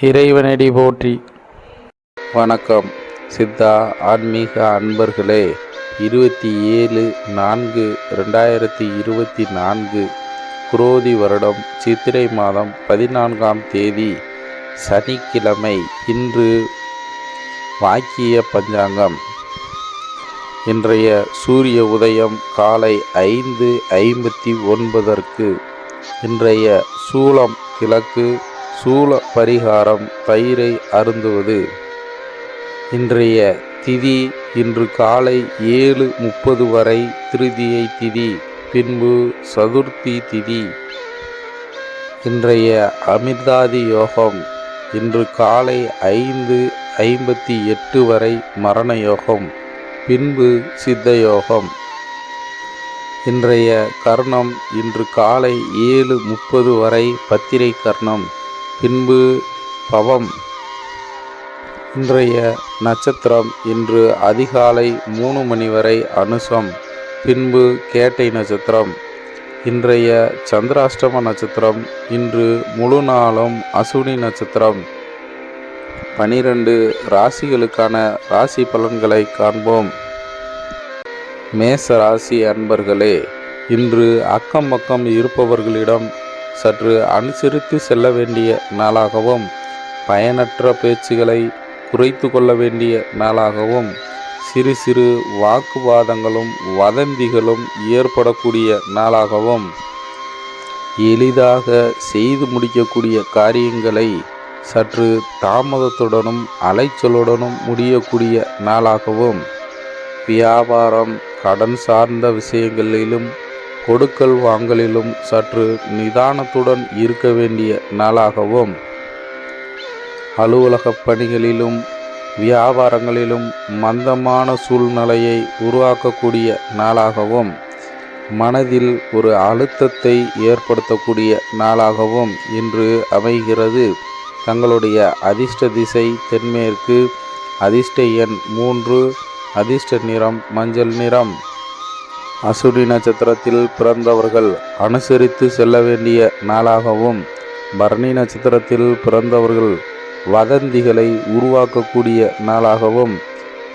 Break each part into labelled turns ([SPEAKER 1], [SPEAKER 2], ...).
[SPEAKER 1] இறைவனடி போற்றி.
[SPEAKER 2] வணக்கம். சித்தா ஆன்மீக அன்பர்களே இருபத்தி ஏழு நான்கு ரெண்டாயிரத்தி இருபத்தி நான்கு குரோதி வருடம் சித்திரை மாதம் பதினான்காம் தேதி சனிக்கிழமை இன்று வாக்கிய பஞ்சாங்கம். இன்றைய சூரிய உதயம் காலை ஐந்து ஐம்பத்தி ஒன்பதற்கு இன்றைய சூலம் கிழக்கு சூல பரிகாரம் தயிரை அருந்துவது. இன்றைய திதி இன்று காலை ஏழு முப்பது வரை திருதியை திதி பின்பு சதுர்த்தி திதி. இன்றைய அமிர்தாதி யோகம் இன்று காலை ஐந்து ஐம்பத்தி எட்டு வரை மரண யோகம் பின்பு சித்த யோகம். இன்றைய கர்ணம் இன்று காலை ஏழு முப்பது வரை பத்திரை கர்ணம் பின்பு பவம். இன்றைய நட்சத்திரம் இன்று அதிகாலை மூணு மணி வரை அனுசம் பின்பு கேட்டை நட்சத்திரம். இன்றைய சந்திராஷ்டம நட்சத்திரம் இன்று முழு நாளும் அசுனி நட்சத்திரம். பனிரெண்டு ராசிகளுக்கான ராசி பலன்களை காண்போம். மேச ராசி அன்பர்களே இன்று அக்கம் பக்கம் இருப்பவர்களிடம் சற்று அனுசரித்து செல்ல வேண்டிய நாளாகவும் பயனற்ற பேச்சுகளை குறைத்து கொள்ள வேண்டிய நாளாகவும் சிறு சிறு வாக்குவாதங்களும் வதந்திகளும் ஏற்படக்கூடிய நாளாகவும் எளிதாக செய்து முடிக்கக்கூடிய காரியங்களை சற்று தாமதத்துடனும் அலைச்சலுடனும் முடியக்கூடிய நாளாகவும் வியாபாரம் கடன் சார்ந்த விஷயங்களிலும் கொடுக்கல் வாங்கலிலும் சற்று நிதானத்துடன் இருக்க வேண்டிய நாளாகவும் அலுவலக பணிகளிலும் வியாபாரங்களிலும் மந்தமான சூழ்நிலையை உருவாக்கக்கூடிய நாளாகவும் மனதில் ஒரு அழுத்தத்தை ஏற்படுத்தக்கூடிய நாளாகவும் இன்று அமைகிறது. தங்களுடைய அதிர்ஷ்ட திசை தென்மேற்கு அதிர்ஷ்ட எண் மூன்று அதிர்ஷ்ட நிறம் மஞ்சள் நிறம். அசுடி நட்சத்திரத்தில் பிறந்தவர்கள் அனுசரித்து செல்ல வேண்டிய நாளாகவும் பரணி நட்சத்திரத்தில் பிறந்தவர்கள் வதந்திகளை உருவாக்கக்கூடிய நாளாகவும்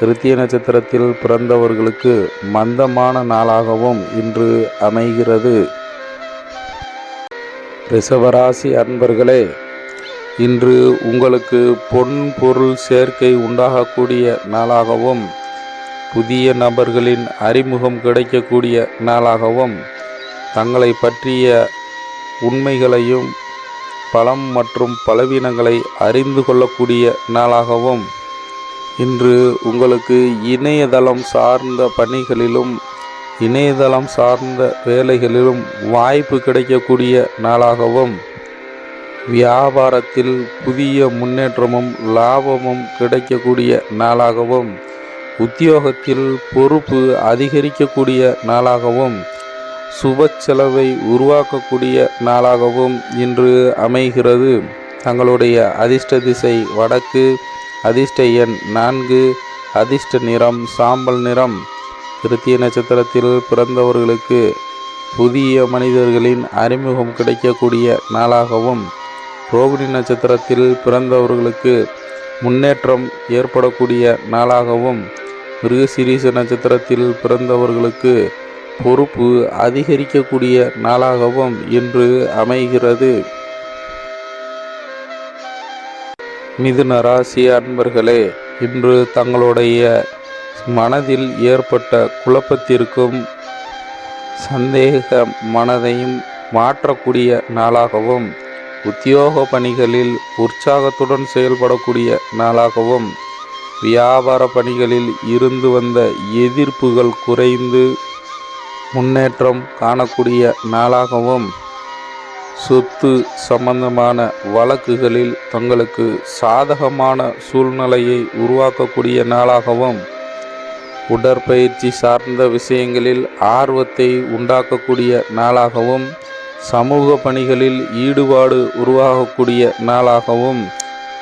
[SPEAKER 2] கிருத்திய நட்சத்திரத்தில் பிறந்தவர்களுக்கு மந்தமான நாளாகவும் இன்று அமைகிறது. ரிஷபராசி அன்பர்களே இன்று உங்களுக்கு பொன் பொருள் சேர்க்கை உண்டாகக்கூடிய நாளாகவும் புதிய நபர்களின் அறிமுகம் கிடைக்கக்கூடிய நாளாகவும் தங்களை பற்றிய உண்மைகளையும் பலம் மற்றும் பலவீனங்களை அறிந்து கொள்ளக்கூடிய நாளாகவும் இன்று உங்களுக்கு இணையதளம் சார்ந்த பணிகளிலும் இணையதளம் சார்ந்த வேலைகளிலும் வாய்ப்பு கிடைக்கக்கூடிய நாளாகவும் வியாபாரத்தில் புதிய முன்னேற்றமும் லாபமும் கிடைக்கக்கூடிய நாளாகவும் உத்தியோகத்தில் பொறுப்பு அதிகரிக்கக்கூடிய நாளாகவும் சுப செலவை உருவாக்கக்கூடிய நாளாகவும் இன்று அமைகிறது. தங்களுடைய அதிர்ஷ்ட திசை வடக்கு அதிர்ஷ்ட எண் நான்கு அதிர்ஷ்ட நிறம் சாம்பல் நிறம். கிருத்திய நட்சத்திரத்தில் பிறந்தவர்களுக்கு புதிய மனிதர்களின் அறிமுகம் கிடைக்கக்கூடிய நாளாகவும் ரோகிணி நட்சத்திரத்தில் பிறந்தவர்களுக்கு முன்னேற்றம் ஏற்படக்கூடிய நாளாகவும் மிருகசிரீச நட்சத்திரத்தில் பிறந்தவர்களுக்கு பொறுப்பு அதிகரிக்கக்கூடிய நாளாகவும் இன்று அமைகிறது. மிதுன ராசி அன்பர்களே இன்று தங்களுடைய மனதில் ஏற்பட்ட குழப்பத்திற்கும் சந்தேக மனதையும் மாற்றக்கூடிய நாளாகவும் உத்தியோக பணிகளில் உற்சாகத்துடன் செயல்படக்கூடிய நாளாகவும் வியாபார பணிகளில் இருந்து வந்த எதிர்ப்புகள் குறைந்து முன்னேற்றம் காணக்கூடிய நாளாகவும் சொத்து சம்பந்தமான வழக்குகளில் தங்களுக்கு சாதகமான சூழ்நிலையை உருவாக்கக்கூடிய நாளாகவும் உடற்பயிற்சி சார்ந்த விஷயங்களில் ஆர்வத்தை உண்டாக்கக்கூடிய நாளாகவும் சமூக பணிகளில் ஈடுபாடு உருவாகக்கூடிய நாளாகவும்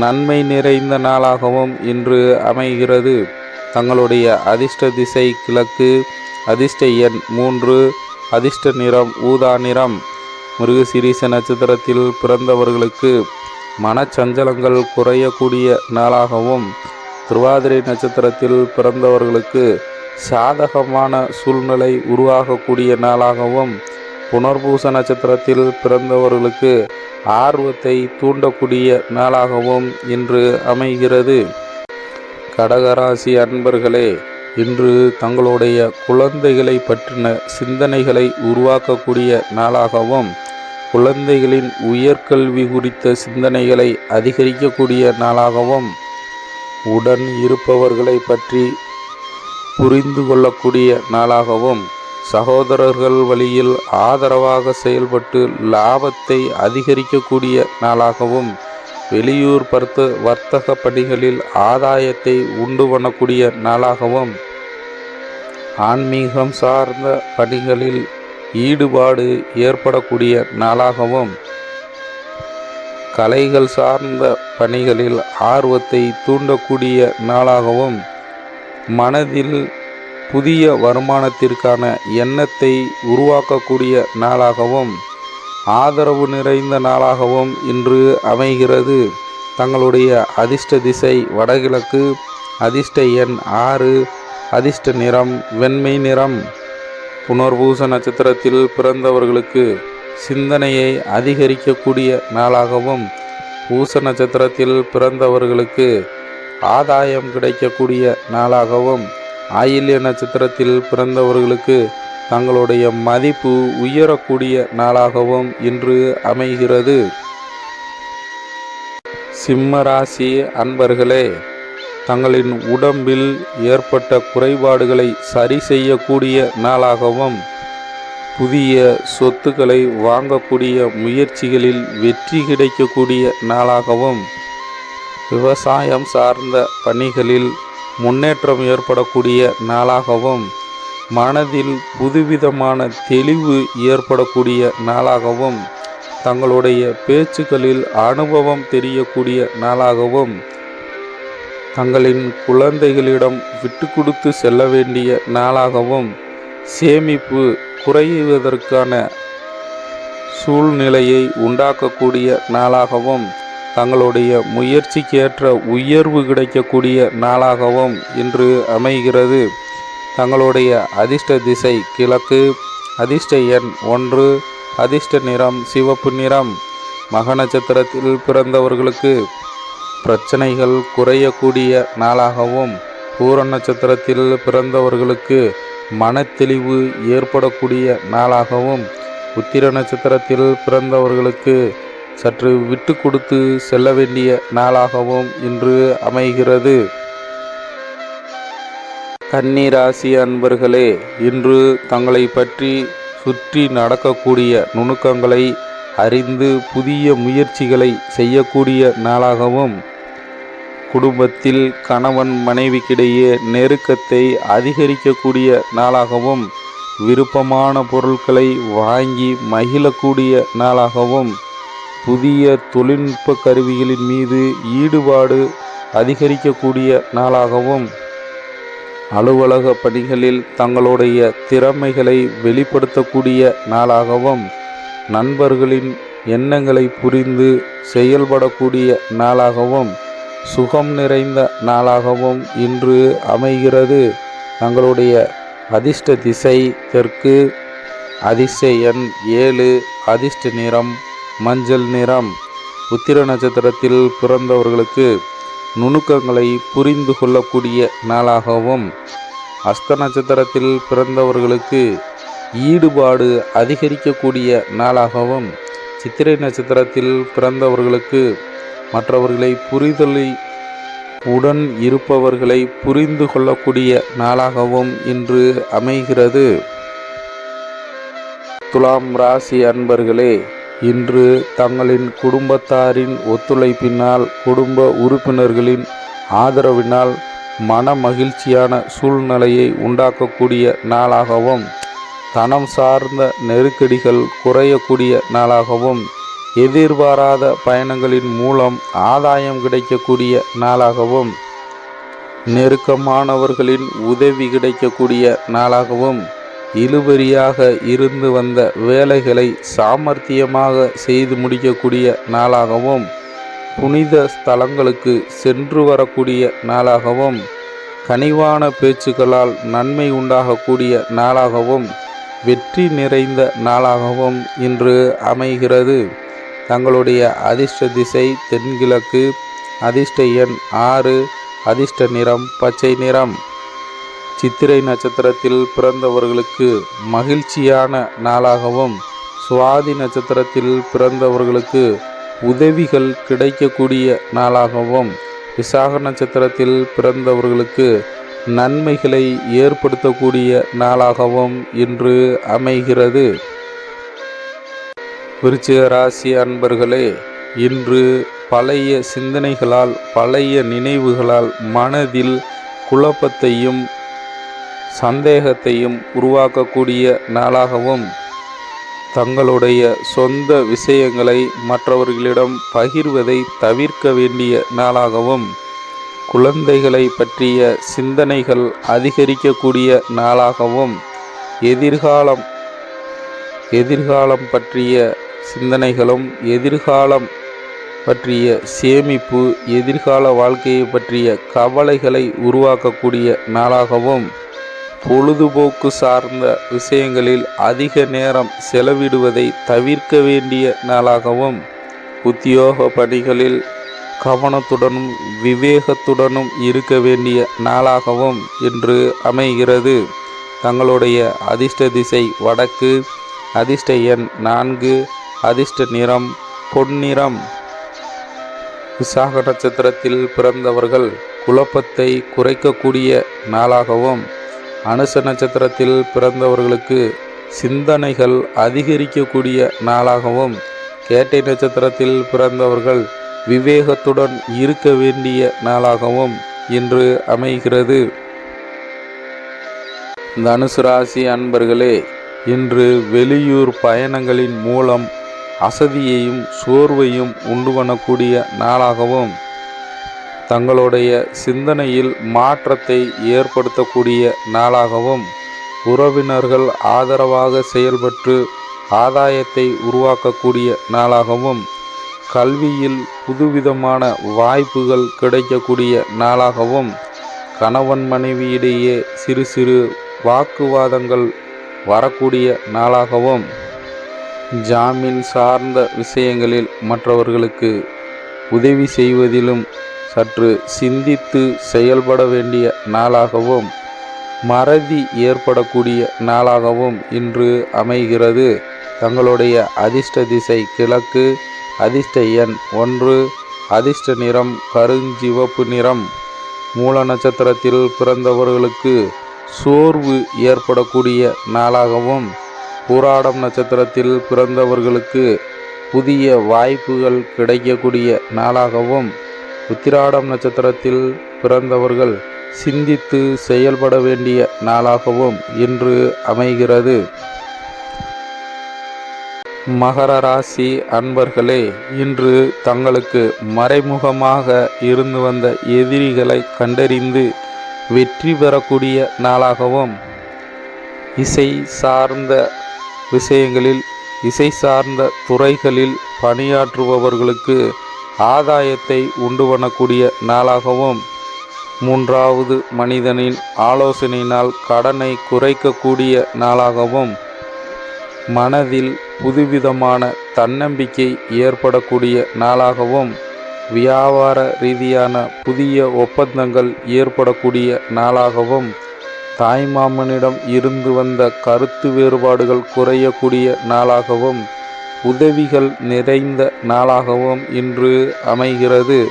[SPEAKER 2] நன்மை நிறைந்த நாளாகவும் இன்று அமைகிறது. தங்களுடைய அதிர்ஷ்ட திசை கிழக்கு அதிர்ஷ்ட எண் மூன்று அதிர்ஷ்ட நிறம் ஊதா நிறம். மிருகசிரீச நட்சத்திரத்தில் பிறந்தவர்களுக்கு மனச்சஞ்சலங்கள் குறையக்கூடிய நாளாகவும் திருவாதிரை நட்சத்திரத்தில் பிறந்தவர்களுக்கு சாதகமான சூழ்நிலை உருவாகக்கூடிய நாளாகவும் புனர்பூச நட்சத்திரத்தில் பிறந்தவர்களுக்கு ஆர்வத்தை தூண்டக்கூடிய நாளாகவும் இன்று அமைகிறது. கடகராசி அன்பர்களே இன்று தங்களுடைய குழந்தைகளை பற்றின சிந்தனைகளை உருவாக்கக்கூடிய நாளாகவும் குழந்தைகளின் உயர்கல்வி குறித்த சிந்தனைகளை அதிகரிக்கக்கூடிய நாளாகவும் உடன் இருப்பவர்களை பற்றி புரிந்து கொள்ளக்கூடிய நாளாகவும் சகோதரர்கள் வழியில் ஆதரவாக செயல்பட்டு லாபத்தை அதிகரிக்கக்கூடிய நாளாகவும் வெளியூர் பர்த்த வர்த்தக பணிகளில் ஆதாயத்தை உண்டு பண்ணக்கூடிய நாளாகவும் ஆன்மீகம் சார்ந்த பணிகளில் ஈடுபாடு ஏற்படக்கூடிய நாளாகவும் கலைகள் சார்ந்த பணிகளில் ஆர்வத்தை தூண்டக்கூடிய நாளாகவும் மனதில் புதிய வருமானத்திற்கான எண்ணத்தை உருவாக்கக்கூடிய நாளாகவும் ஆதரவு நிறைந்த நாளாகவும் இன்று அமைகிறது. தங்களுடைய அதிர்ஷ்ட திசை வடகிழக்கு அதிர்ஷ்ட எண் ஆறு அதிர்ஷ்ட நிறம் வெண்மை நிறம். புனர்பூச நட்சத்திரத்தில் பிறந்தவர்களுக்கு சிந்தனையை அதிகரிக்கக்கூடிய நாளாகவும் பூச நட்சத்திரத்தில் பிறந்தவர்களுக்கு ஆதாயம் கிடைக்கக்கூடிய நாளாகவும் ஆயில்ய நட்சத்திரத்தில் பிறந்தவர்களுக்கு தங்களுடைய மதிப்பு உயரக்கூடிய நாளாகவும் இன்று அமைகிறது. சிம்மராசி அன்பர்களே தங்களின் உடம்பில் ஏற்பட்ட குறைபாடுகளை சரி செய்யக்கூடிய நாளாகவும் புதிய சொத்துக்களை வாங்கக்கூடிய முயற்சிகளில் வெற்றி கிடைக்கக்கூடிய நாளாகவும் விவசாயம் சார்ந்த பணிகளில் முன்னேற்றம் ஏற்படக்கூடிய நாளாகவும் மனதில் புதுவிதமான தெளிவு ஏற்படக்கூடிய நாளாகவும் தங்களுடைய பேச்சுக்களில் அனுபவம் தெரியக்கூடிய நாளாகவும் தங்களின் குழந்தைகளிடம் விட்டு கொடுத்து செல்ல வேண்டிய நாளாகவும் சேமிப்பு குறைவதற்கான சூழ்நிலையை உண்டாக்கக்கூடிய நாளாகவும் தங்களுடைய முயற்சிக்கேற்ற உயர்வு கிடைக்கக்கூடிய நாளாகவும் இன்று அமைகிறது. தங்களுடைய அதிர்ஷ்ட திசை கிழக்கு அதிர்ஷ்ட எண் ஒன்று அதிர்ஷ்ட நிறம் சிவப்பு நிறம். மக நட்சத்திரத்தில் பிறந்தவர்களுக்கு பிரச்சனைகள் குறையக்கூடிய நாளாகவும் பூர நட்சத்திரத்தில் பிறந்தவர்களுக்கு மனத்தெளிவு ஏற்படக்கூடிய நாளாகவும் உத்திர நட்சத்திரத்தில் பிறந்தவர்களுக்கு சற்று விட்டு கொடுத்து செல்ல வேண்டிய நாளாகவும் இன்று அமைகிறது. கன்னிராசி அன்பர்களே இன்று தங்களை பற்றி சுற்றி நடக்கக்கூடிய நுணுக்கங்களை அறிந்து புதிய முயற்சிகளை செய்யக்கூடிய நாளாகவும் குடும்பத்தில் கணவன் மனைவிக்கிடையே நெருக்கத்தை அதிகரிக்கக்கூடிய நாளாகவும் விருப்பமான பொருட்களை வாங்கி மகிழக்கூடிய நாளாகவும் புதிய தொழில்நுட்ப கருவிகளின் மீது ஈடுபாடு அதிகரிக்கக்கூடிய நாளாகவும் அலுவலக பணிகளில் தங்களுடைய திறமைகளை வெளிப்படுத்தக்கூடிய நாளாகவும் நண்பர்களின் எண்ணங்களை புரிந்து செயல்படக்கூடிய நாளாகவும் சுகம் நிறைந்த நாளாகவும் இன்று அமைகிறது. தங்களுடைய அதிர்ஷ்ட திசை தெற்கு அதிர்ஷ்ட எண் ஏழு அதிர்ஷ்ட நிறம் மஞ்சள் நிறம். உத்திர நட்சத்திரத்தில் பிறந்தவர்களுக்கு நுணுக்கங்களை புரிந்து கொள்ளக்கூடிய நாளாகவும் அஸ்த நட்சத்திரத்தில் பிறந்தவர்களுக்கு ஈடுபாடு அதிகரிக்கக்கூடிய நாளாகவும் சித்திரை நட்சத்திரத்தில் பிறந்தவர்களுக்கு மற்றவர்களை புரிதலை உடன் இருப்பவர்களை புரிந்து கொள்ளக்கூடிய நாளாகவும் இன்று அமைகிறது. துலாம் ராசி அன்பர்களே இன்று தங்களின் குடும்பத்தாரின் ஒத்துழைப்பினால் குடும்ப உறுப்பினர்களின் ஆதரவினால் மன மகிழ்ச்சியான சூழ்நிலையை உண்டாக்கக்கூடிய நாளாகவும் தனம் சார்ந்த நெருக்கடிகள் குறையக்கூடிய நாளாகவும் எதிர்பாராத பயணங்களின் மூலம் ஆதாயம் கிடைக்கக்கூடிய நாளாகவும் நெருக்கமானவர்களின் உதவி கிடைக்கக்கூடிய நாளாகவும் இழுபறியாக இருந்து வந்த வேலைகளை சாமர்த்தியமாக செய்து முடிக்கக்கூடிய நாளாகவும் புனித ஸ்தலங்களுக்கு சென்று வரக்கூடிய நாளாகவும் கனிவான பேச்சுக்களால் நன்மை உண்டாகக்கூடிய நாளாகவும் வெற்றி நிறைந்த நாளாகவும் இன்று அமைகிறது. தங்களுடைய அதிர்ஷ்ட திசை தென்கிழக்கு அதிர்ஷ்ட எண் ஆறு அதிர்ஷ்ட நிறம் பச்சை நிறம். சித்திரை நட்சத்திரத்தில் பிறந்தவர்களுக்கு மகிழ்ச்சியான நாளாகவும் சுவாதி நட்சத்திரத்தில் பிறந்தவர்களுக்கு உதவிகள் கிடைக்கக்கூடிய நாளாகவும் விசாக நட்சத்திரத்தில் பிறந்தவர்களுக்கு நன்மைகளை ஏற்படுத்தக்கூடிய நாளாகவும் இன்று அமைகிறது. விருச்சிக ராசி அன்பர்களே இன்று பழைய சிந்தனைகளால் பழைய நினைவுகளால் மனதில் குழப்பத்தையும் சந்தேகத்தையும் உருவாக்கக்கூடிய நாளாகவும் தங்களுடைய சொந்த விஷயங்களை மற்றவர்களிடம் பகிர்வதை தவிர்க்க வேண்டிய நாளாகவும் குழந்தைகளை பற்றிய சிந்தனைகள் அதிகரிக்கக்கூடிய நாளாகவும் எதிர்காலம் எதிர்காலம் பற்றிய சிந்தனைகளும் எதிர்காலம் பற்றிய சேமிப்பு எதிர்கால வாழ்க்கையை பற்றிய கவலைகளை உருவாக்கக்கூடிய நாளாகவும் பொழுதுபோக்கு சார்ந்த விஷயங்களில் அதிக நேரம் செலவிடுவதை தவிர்க்க வேண்டிய நாளாகவும் உத்தியோக பணிகளில் கவனத்துடனும் விவேகத்துடனும் இருக்க வேண்டிய நாளாகவும் இன்று அமைகிறது. தங்களுடைய அதிர்ஷ்ட திசை வடக்கு அதிர்ஷ்ட எண் நான்கு அதிர்ஷ்ட நிறம் பொன்னிறம். விசாக நட்சத்திரத்தில் பிறந்தவர்கள் குழப்பத்தை குறைக்கக்கூடிய நாளாகவும் அனுச நட்சத்திரத்தில் பிறந்தவர்களுக்கு சிந்தனைகள் அதிகரிக்கக்கூடிய நாளாகவும் கேட்டை நட்சத்திரத்தில் பிறந்தவர்கள் விவேகத்துடன் இருக்க வேண்டிய நாளாகவும் இன்று அமைகிறது. தனுசு ராசி அன்பர்களே இன்று வெளியூர் பயணங்களின் மூலம் அசதியையும் சோர்வையும் உண்டு பண்ணக்கூடிய நாளாகவும் தங்களுடைய சிந்தனையில் மாற்றத்தை ஏற்படுத்தக்கூடிய நாளாகவும் உறவினர்கள் ஆதரவாக செயல்பட்டு ஆதாயத்தை உருவாக்கக்கூடிய நாளாகவும் கல்வியில் புதுவிதமான வாய்ப்புகள் கிடைக்கக்கூடிய நாளாகவும் கணவன் மனைவியிடையே சிறு சிறு வாக்குவாதங்கள் வரக்கூடிய நாளாகவும் ஜாமீன் சார்ந்த விஷயங்களில் மற்றவர்களுக்கு உதவி செய்வதிலும் சற்று சிந்தித்து செயல்பட வேண்டிய நாளாகவும் மறதி ஏற்படக்கூடிய நாளாகவும் இன்று அமைகிறது. தங்களுடைய அதிர்ஷ்ட திசை கிழக்கு அதிர்ஷ்ட எண் ஒன்று அதிர்ஷ்ட நிறம் கருஞ்சிவப்பு நிறம். மூல நட்சத்திரத்தில் பிறந்தவர்களுக்கு சோர்வு ஏற்படக்கூடிய நாளாகவும் பூராடம் நட்சத்திரத்தில் பிறந்தவர்களுக்கு புதிய வாய்ப்புகள் கிடைக்கக்கூடிய நாளாகவும் உத்திராடம் நட்சத்திரத்தில் பிறந்தவர்கள் சிந்தித்து செயல்பட வேண்டிய நாளாகவும் இன்று அமைகிறது. மகர ராசி அன்பர்களே இன்று தங்களுக்கு மறைமுகமாக இருந்து வந்த எதிரிகளை கண்டறிந்து வெற்றி பெறக்கூடிய நாளாகவும் இசை சார்ந்த விஷயங்களில் இசை சார்ந்த துறைகளில் பணியாற்றுபவர்களுக்கு ஆதாயத்தை உண்டு பண்ணக்கூடிய நாளாகவும் மூன்றாவது மனிதனின் ஆலோசனையினால் கடனை குறைக்கக்கூடிய நாளாகவும் மனதில் புதுவிதமான தன்னம்பிக்கை ஏற்படக்கூடிய நாளாகவும் வியாபார ரீதியான புதிய ஒப்பந்தங்கள் ஏற்படக்கூடிய நாளாகவும் தாய்மாமனிடம் இருந்து வந்த கருத்து வேறுபாடுகள் குறையக்கூடிய நாளாகவும் உதவிகள் நிறைந்த நாளாகவும் இன்று அமைகிறது.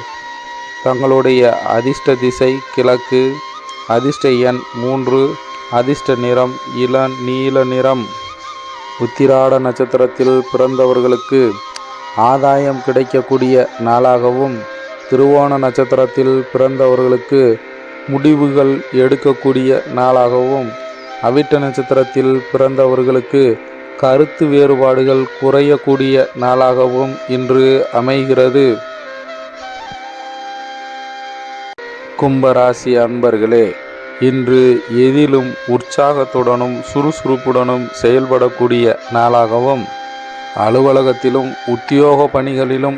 [SPEAKER 2] தங்களுடைய அதிர்ஷ்ட திசை கிழக்கு அதிர்ஷ்ட எண் மூன்று அதிர்ஷ்ட நிறம் இள நீல நிறம். உத்திராட நட்சத்திரத்தில் பிறந்தவர்களுக்கு ஆதாயம் கிடைக்கக்கூடிய நாளாகவும் திருவோண நட்சத்திரத்தில் பிறந்தவர்களுக்கு முடிவுகள் எடுக்கக்கூடிய நாளாகவும் அவிட்ட நட்சத்திரத்தில் பிறந்தவர்களுக்கு கருத்து வேறுபாடுகள் குறையக்கூடிய நாளாகவும் இன்று அமைகிறது. கும்பராசி அன்பர்களே இன்று எதிலும் உற்சாகத்துடனும் சுறுசுறுப்புடனும் செயல்படக்கூடிய நாளாகவும் அலுவலகத்திலும் உத்தியோக பணிகளிலும்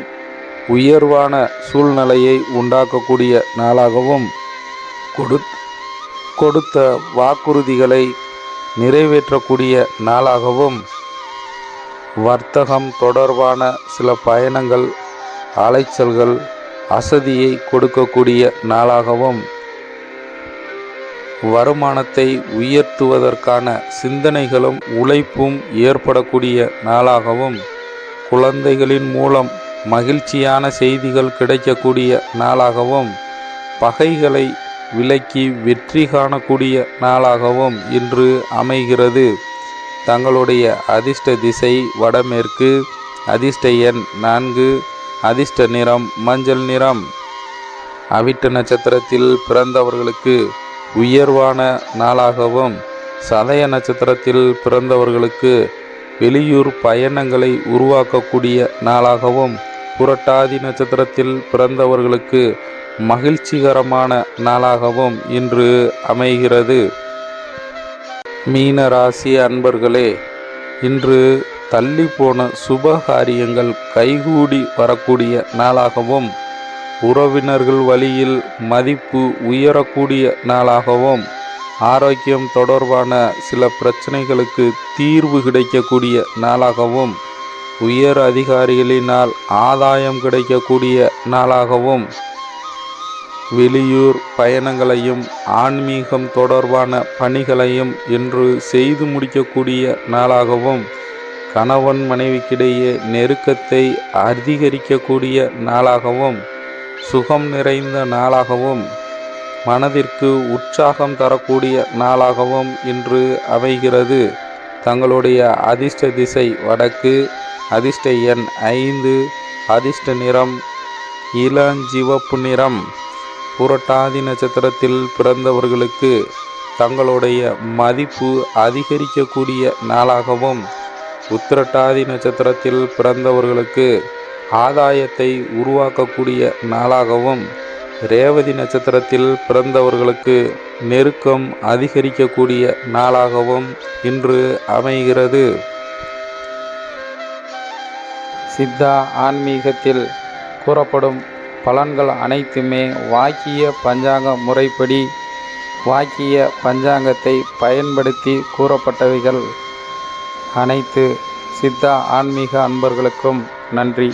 [SPEAKER 2] உயர்வான சூழ்நிலையை உண்டாக்கக்கூடிய நாளாகவும் கொடுத் கொடுத்த வாக்குறுதிகளை நிறைவேற்றக்கூடிய நாளாகவும் வர்த்தகம் தொடர்பான சில பயணங்கள் அலைச்சல்கள் அசதியை கொடுக்கக்கூடிய நாளாகவும் வருமானத்தை உயர்த்துவதற்கான சிந்தனைகளும் உழைப்பும் ஏற்படக்கூடிய நாளாகவும் குழந்தைகளின் மூலம் மகிழ்ச்சியான செய்திகள் கிடைக்கக்கூடிய நாளாகவும் பகைகளை விலக்கி வெற்றி காணக்கூடிய நாளாகவும் இன்று அமைகிறது. தங்களுடைய அதிர்ஷ்ட திசை வடமேற்கு அதிர்ஷ்ட எண் நான்கு அதிர்ஷ்ட நிறம் மஞ்சள் நிறம். அவிட்ட நட்சத்திரத்தில் பிறந்தவர்களுக்கு உயர்வான நாளாகவும் சதய நட்சத்திரத்தில் பிறந்தவர்களுக்கு வெளியூர் பயணங்களை உருவாக்கக்கூடிய நாளாகவும் புரட்டாதி நட்சத்திரத்தில் பிறந்தவர்களுக்கு மகிழ்ச்சிகரமான நாளாகவும் இன்று அமைகிறது. மீன ராசி அன்பர்களே இன்று தள்ளி போன சுப காரியங்கள் கைகூடி வரக்கூடிய நாளாகவும் உறவினர்கள் வழியில் மதிப்பு உயரக்கூடிய நாளாகவும் ஆரோக்கியம் தொடர்பான சில பிரச்சனைகளுக்கு தீர்வு கிடைக்கக்கூடிய நாளாகவும் உயர் அதிகாரிகளினால் ஆதாயம் கிடைக்கக்கூடிய நாளாகவும் வெளியூர் பயணங்களையும் ஆன்மீகம் தொடர்பான பணிகளையும் இன்று செய்து முடிக்கக்கூடிய நாளாகவும் கணவன் மனைவிக்கிடையே நெருக்கத்தை அதிகரிக்கக்கூடிய நாளாகவும் சுகம் நிறைந்த நாளாகவும் மனதிற்கு உற்சாகம் தரக்கூடிய நாளாகவும் இன்று அமைகிறது. தங்களுடைய அதிர்ஷ்ட திசை வடக்கு அதிர்ஷ்ட எண் ஐந்து அதிர்ஷ்ட நிறம் இளஞ்சிவப்பு நிறம். புரட்டாதி நட்சத்திரத்தில் பிறந்தவர்களுக்கு தங்களுடைய மதிப்பு அதிகரிக்கக்கூடிய நாளாகவும் உத்திரட்டாதி நட்சத்திரத்தில் பிறந்தவர்களுக்கு ஆதாயத்தை உருவாக்கக்கூடிய நாளாகவும் ரேவதி நட்சத்திரத்தில் பிறந்தவர்களுக்கு நெருக்கம் அதிகரிக்கக்கூடிய நாளாகவும் இன்று அமைகிறது. சித்தா ஆன்மீகத்தில் கூறப்படும் பலன்கள் அனைத்துமே வாக்கிய பஞ்சாங்க முறைப்படி வாக்கிய பஞ்சாங்கத்தை பயன்படுத்தி கூறப்பட்டவைகள் அனைத்து. சித்தா ஆன்மீக அன்பர்களுக்கும் நன்றி.